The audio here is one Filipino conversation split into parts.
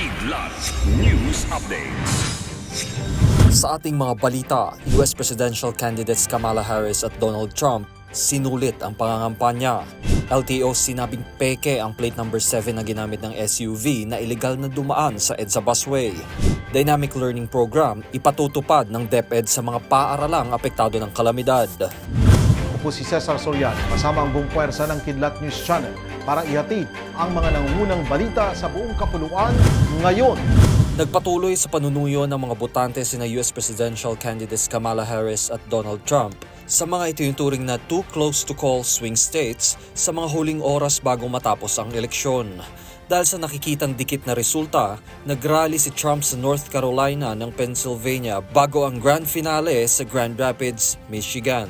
Kidlat News Updates. Sa ating mga balita, US presidential candidates Kamala Harris at Donald Trump sinulit ang pangangampanya. LTO sinabing peke ang plate number 7 na ginamit ng SUV na ilegal na dumaan sa EDSA busway. Dynamic Learning Program ipatutupad ng DepEd sa mga paaralang apektado ng kalamidad. Ako po si Cesar Soriano, kasama ang buong puwersa ng Kidlat News Channel para ihatid ang mga nangungunang balita sa buong kapuluan ngayon. Nagpatuloy sa panunuyo ng mga botante sina US presidential candidates Kamala Harris at Donald Trump sa mga itinuturing na too close to call swing states sa mga huling oras bago matapos ang eleksyon. Dahil sa nakikitang dikit na resulta, nagrally si Trump sa North Carolina ng Pennsylvania bago ang grand finale sa Grand Rapids, Michigan.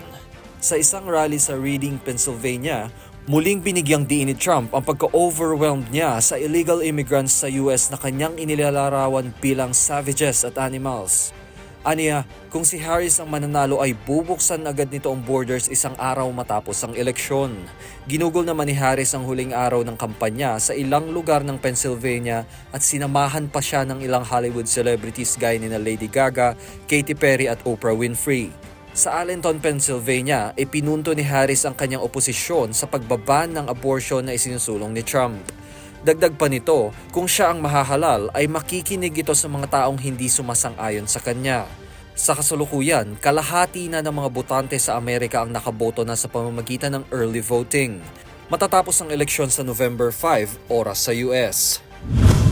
Sa isang rally sa Reading, Pennsylvania, muling binigyang diin ni Trump ang pagka-overwhelmed niya sa illegal immigrants sa US na kanyang inilalarawan bilang savages at animals. Aniya, kung si Harris ang mananalo ay bubuksan agad nito ang borders isang araw matapos ang eleksyon. Ginugol naman ni Harris ang huling araw ng kampanya sa ilang lugar ng Pennsylvania at sinamahan pa siya ng ilang Hollywood celebrities gaya ni na Lady Gaga, Katy Perry at Oprah Winfrey. Sa Allenton, Pennsylvania, ipinunto ni Harris ang kanyang oposisyon sa pagbaban ng abortion na isinusulong ni Trump. Dagdag pa nito, kung siya ang mahahalal ay makikinig ito sa mga taong hindi sumasang-ayon sa kanya. Sa kasulukuyan, kalahati na ng mga botante sa Amerika ang nakaboto na sa pamamagitan ng early voting. Matatapos ang eleksyon sa November 5, oras sa US.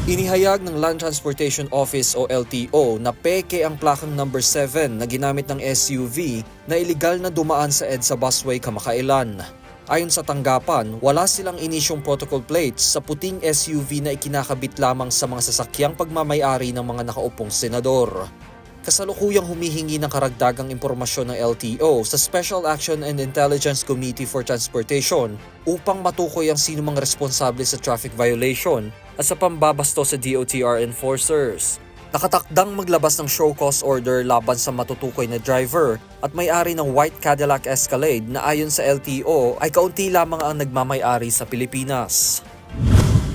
Inihayag ng Land Transportation Office o LTO na peke ang plakang number 7 na ginamit ng SUV na iligal na dumaan sa EDSA busway kamakailan. Ayon sa tanggapan, wala silang inisyong protocol plates sa puting SUV na ikinakabit lamang sa mga sasakyang pagmamayari ng mga nakaupong senador. Kasalukuyang humihingi ng karagdagang impormasyon ng LTO sa Special Action and Intelligence Committee for Transportation upang matukoy ang sinumang responsable sa traffic violation at sa pambabasto sa DOTR enforcers. Nakatakdang maglabas ng show cause order laban sa matutukoy na driver at may-ari ng white Cadillac Escalade na ayon sa LTO ay kaunti lamang ang nagmamay-ari sa Pilipinas.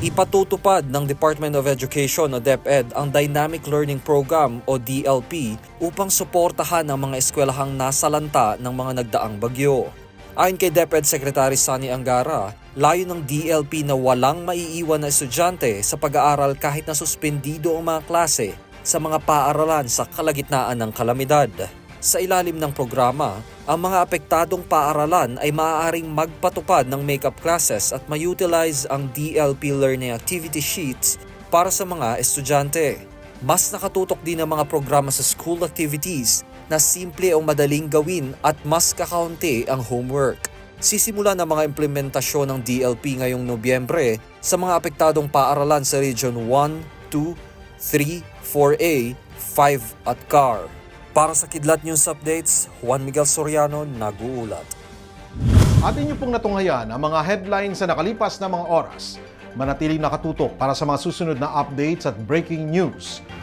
Ipatutupad ng Department of Education o DepEd ang Dynamic Learning Program o DLP upang suportahan ang mga eskwelahang nasalanta ng mga nagdaang bagyo. Ayon kay DepEd Secretary Sunny Angara, layo ng DLP na walang maiiwan na estudyante sa pag-aaral kahit na suspendido ang mga klase sa mga paaralan sa kalagitnaan ng kalamidad. Sa ilalim ng programa, ang mga apektadong paaralan ay maaaring magpatupad ng makeup classes at ma-utilize ang DLP Learning Activity Sheets para sa mga estudyante. Mas nakatutok din ang mga programa sa school activities na simple o madaling gawin at mas kakaunti ang homework. Sisimula ng mga implementasyon ng DLP ngayong Nobyembre sa mga apektadong paaralan sa Region 1, 2, 3, 4A, 5 at CAR. Para sa Kidlat News Updates, Juan Miguel Soriano, nag-uulat. Atin niyo pong natunghayan ang mga headlines sa nakalipas na mga oras. Manatiling nakatutok para sa mga susunod na updates at breaking news.